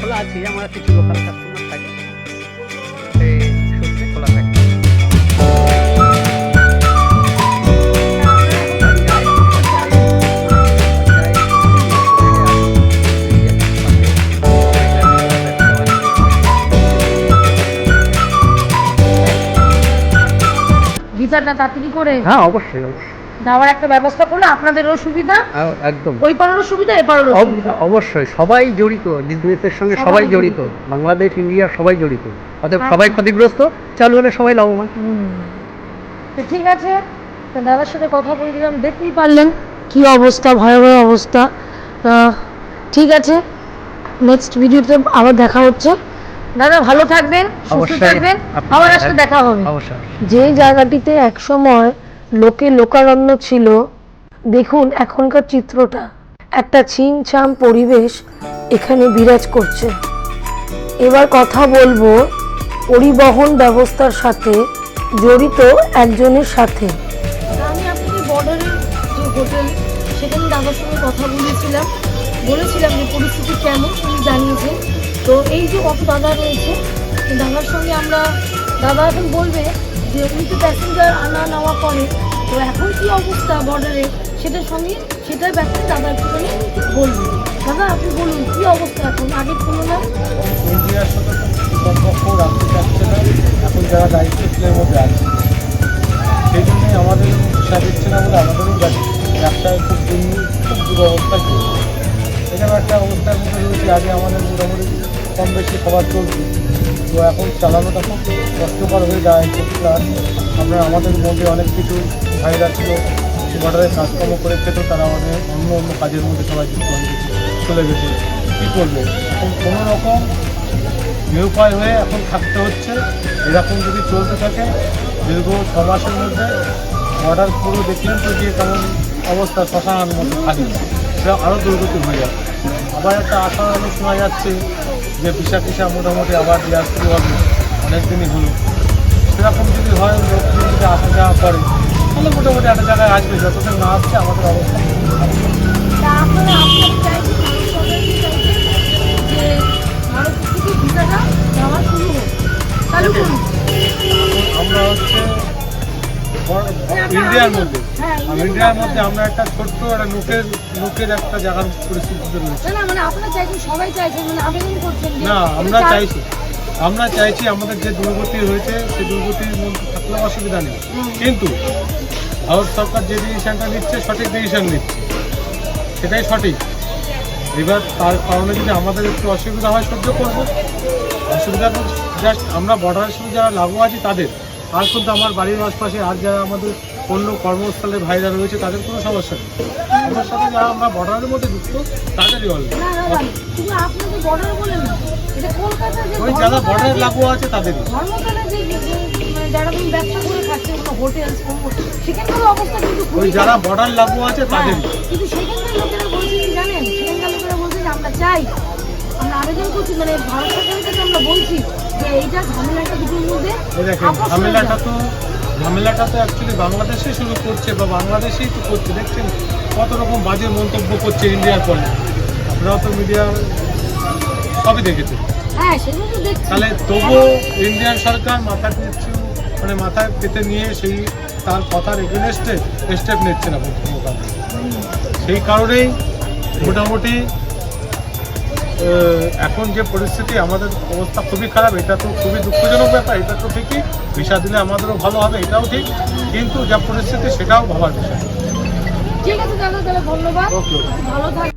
খোলা আছি আমার কিছু লোকাল কাস্টমার ভিসাটা তাড়াতাড়ি করে। হ্যাঁ অবশ্যই অবশ্যই। যাওয়ার একটা ব্যবস্থা করলে আপনাদেরও সুবিধা একদম। ওই পারেরও সুবিধা এ পারেরও অবশ্যই সবাই জড়িত বিজনেসের সঙ্গে সবাই জড়িত। বাংলাদেশ ইন্ডিয়া সবাই জড়িত। অতএব আচ্ছা। সবাই ক্ষতিগ্রস্ত চালু হলে সবাই লাভবান। ঠিক আছে দাদার সাথে কথা বলে দিলাম দেখতেই পারলেন কি অবস্থা ভয়াবহ অবস্থা। ঠিক আছে নেক্সট ভিডিওতে আবার দেখা হচ্ছে। দাদা ভালো থাকবেন সুস্থ থাকবেন আবার আসলে দেখা হবে। অবশ্যই। যে জায়গাটিতে একসময় লোকে লোকারণ্য ছিল। দেখুন এখনকার চিত্রটা। একটা ছিমছাম পরিবেশ এখানে বিরাজ করছে। এবার কথা বলব পরিবহন ব্যবস্থার সাথে জড়িত একজনের সাথে। আমি আপনাকে বর্ডারের যে হোটেল সেখানে দাদার সঙ্গে কথা বলেছিলাম। বলেছিলাম যে পরিস্থিতি কেমন উনি জানিয়েছে। তো এই যে কত দাদা রয়েছে, দাদার সঙ্গে আমরা, দাদা এখন বলবে যে উনি তো প্যাসেঞ্জার আনা নেওয়া করে, তো এখন কি অবস্থা বর্ডারে সেটার সঙ্গে সেটার ব্যাপারে দাদা একটুখানি বলবে দাদা, আপনি বলুন, কি অবস্থা এখন? আগের তুলনায়? ইন্ডিয়ার সাথে কর্তব্য রাখতে চাচ্ছে না এখন যারা দায়িত্বশীলের মধ্যে আছে, সেই জন্যই আমাদের হিসাব দিচ্ছে না বলে আমাদেরও ব্যবসায় খুব খুব দুরবস্থা চলছে। একটা অবস্থার মধ্যে আগে আমাদের মোটামুটি কম বেশি খাবার চলছে। তো এখন চালানোটা খুব কষ্টকর হয়ে দাঁড়াচ্ছে প্লাস আপনার আমাদের মধ্যে অনেক কিছু ভাইরা ছিল বর্ডারে কাজকর্ম করে খেত তারা আমাদের অন্য অন্য কাজের মধ্যে সবাই যুক্ত হয়ে চলে গেছে। কী করবে এখন কোনো রকম নিরুপায় হয়ে এখন থাকতে হচ্ছে। এরকম যদি চলতে থাকে, দীর্ঘ ছ মাসের মধ্যে অর্ডার পুরো দেখলেন তো যে কেমন অবস্থা শ্মশানের মধ্যে খালি সেটা আরও দুর্গতি হয়ে যাবে আবার একটা আশা আলো শোনা যাচ্ছে যে পিসা পিসা মোটামুটি আবার দেওয়া শুরু হবে অনেক দিনই হলো। সেরকম যদি হয় লোকজন যদি আসা যাওয়া করে তাহলে মোটামুটি একটা জায়গায় আসবে যতদিন না আসছে আমাদের অবস্থা আমরা হচ্ছে ইন্ডিয়ার মধ্যে। আর ইন্ডিয়ার মধ্যে আমরা একটা ছোট্ট একটা লোকের লোকের একটা জায়গার পরিস্থিতিতে রয়েছে। না না মানে আপনারা চাইছেন সবাই চাইছেন মানে আবেদন করছেন না আমরা চাইছি। আমরা চাইছি আমাদের যে দুর্গতি হয়েছে সেই দুর্গতির মধ্যে থাকলেও অসুবিধা নেই। কিন্তু ভারত সরকার যে ডিসিশনটা নিচ্ছে সঠিক ডিসিশন নিচ্ছে। সেটাই সঠিক। এবার তার কারণে যদি আমাদের একটু অসুবিধা হয় সহ্য করব। অসুবিধা জাস্ট আমরা বর্ডারের সঙ্গে যারা লাগু আছি তাদের। আর কিন্তু আমার বাড়ির আশপাশে আর যারা আমাদের অন্য কর্মস্থলের ভাইরা রয়েছে তাদের কোনো সমস্যা নেই। আমার সাথে যারা আমরা বর্ডারের মধ্যে যুক্ত তাদেরই অল্প ওই যারা বর্ডারে লাগু আছে তাদেরই। মানে ওই যারা বর্ডার লাগু আছে হ্যাঁ, তাদেরই। কিন্তু সেখানকার লোকেরা বলছে জানেন? সেখানকার লোকেরা বলছে আমরা চাই আমরা আবেদন করছি মানে ভারত সরকারের কাছে আমরা বলছি যে এইটা ঝামেলাটা দুটোর মধ্যে দেখেন আপোস ঝামেলাটা তো ঝামেলাটা তো অ্যাকচুয়ালি বাংলাদেশে শুরু করছে বা বাংলাদেশেই তো করছে। দেখছেন কত রকম বাজে মন্তব্য করছে ইন্ডিয়ার পরে। আপনারাও তো মিডিয়া সবই দেখেছেন। হ্যাঁ তাহলে তবুও ইন্ডিয়ান সরকার মাথা পিছু মানে মাথায় পেতে নিয়ে সেই তার কথার এগেনস্টে স্টেপ নিচ্ছে না সেই কারণেই মোটামুটি এখন যে পরিস্থিতি আমাদের অবস্থা খুবই খারাপ এটা তো খুবই দুঃখজনক ব্যাপার এটা তো ঠিকই। ভিসা দিলে আমাদেরও ভালো হবে এটাও ঠিক কিন্তু যা পরিস্থিতি সেটাও ভাবার বিষয়। ঠিক আছে দাদা তাহলে ধন্যবাদ। ভালো থাক